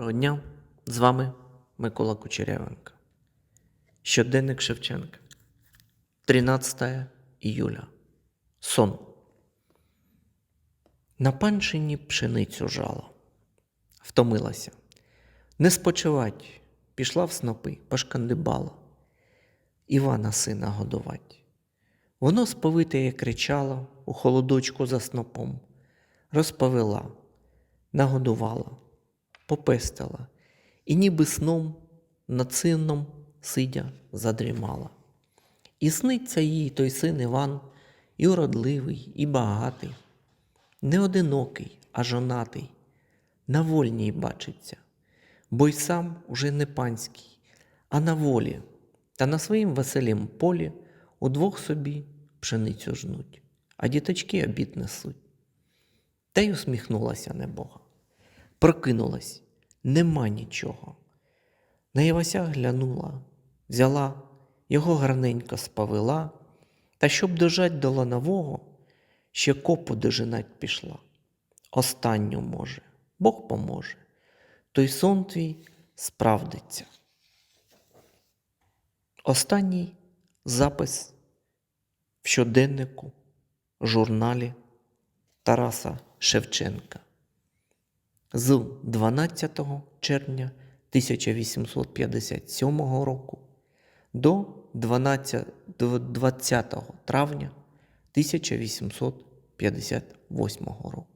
Доброго дня, з вами Микола Кучерявенко. Щоденник Шевченка. 13 июля. Сон. На панщині пшеницю жала. Втомилася. Не спочивать, пішла в снопи, пошкандибала. Івана сина годувать. Воно сповитеє кричало у холодочку за снопом, розповела, нагодувала, попестила, і ніби сном над сином сидя задрімала. І сниться їй той син Іван, і уродливий, і багатий, не одинокий, а жонатий, на вольній бачиться, бо й сам уже не панський, а на волі, та на своїм веселім полі удвох собі пшеницю жнуть, а діточки обід несуть. Та й усміхнулася небога. Прокинулась, нема нічого. На Івася глянула, взяла, його гарненько спавила, та щоб дожать до ланового, ще копу дожинать пішла. Останню може, Бог поможе, той сон твій справдиться. Останній запис в щоденнику, журналі Тараса Шевченка з 12 червня 1857 року до 12, 20 травня 1858 року.